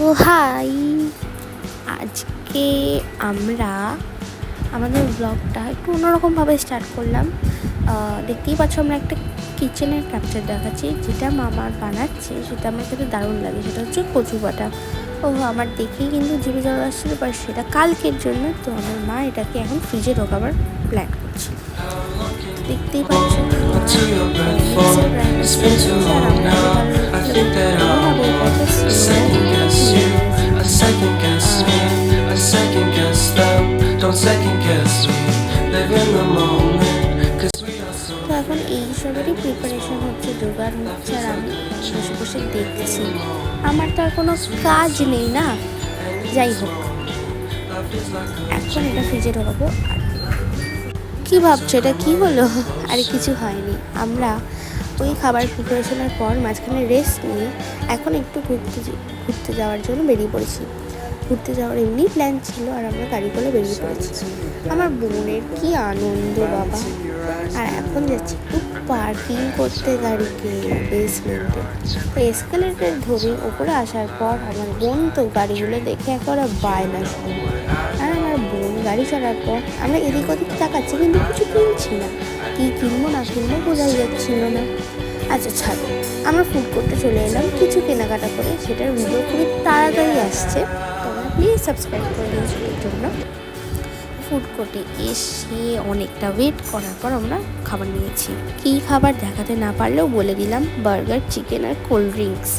তো হাই। আজকে আমরা আমাদের ব্লগটা একটু অন্যরকমভাবে স্টার্ট করলাম। দেখতেই পাচ্ছ আমরা একটা কিচেনের ক্যাপচার দেখাচ্ছি যেটা মামার বানাচ্ছে সেটা আমার খেতে দারুণ লাগে সেটা হচ্ছে কচু বাটা। ও আমার দেখেই কিন্তু জিভে জল আসছিল বাট সেটা কালকের জন্য তো আমার মা এটাকে এখন ফ্রিজে ঢোকাবার প্ল্যান করছে। দেখতেই পাচ্ছ। তো এখন এই সবেরই প্রিপারেশন হচ্ছে জোগাড় হচ্ছে আর আমি বসে বসে দেখছি। আমার তো আর কোনো কাজ নেই না। যাই হোক, এখন এটা ফ্রিজে ঢোকাবো। আর কি ভাবছ? এটা কি হলো? আরে কিছু হয়নি। আমরা ওই খাবার প্রিপারেশনের পর মাঝখানে রেস্ট নিয়ে এখন একটু ঘুরতে ঘুরতে যাওয়ার জন্য বেরিয়ে পড়েছি। ঘুরতে যাওয়ার এমনি প্ল্যান ছিল আর আমরা গাড়ি করে বেরিয়ে পড়েছি। আমার বোনের কি আনন্দ বাবা। আর এখন যাচ্ছি একটু পার্কিং করতে গাড়িকে বেসমেন্টে তো এসকালেটার ধরে ওপরে আসার পর আমার বোন তো গাড়িগুলো দেখে একেবারে বায়না শুরু। আর আমার বোন গাড়ি চড়ার পর আমরা এদিক ওদিক তাকাচ্ছি কিন্তু কিছু কিনছি না। কী কিনবো না কিনবো বোঝাই যাচ্ছিল না। আচ্ছা ছাড়ো। আমরা ফুড কোর্টে চলে এলাম। কিছু কেনাকাটা করে সেটার ভিডিও খুবই তাড়াতাড়ি আসছে। প্লিজ সাবস্ক্রাইব করে দিন এর জন্য। ফুড কোর্টে এসে অনেকটা ওয়েট করার পর আমরা খাবার নিয়েছি। কী খাবার দেখাতে না পারলেও বলে দিলাম বার্গার চিকেন আর কোল্ড ড্রিঙ্কস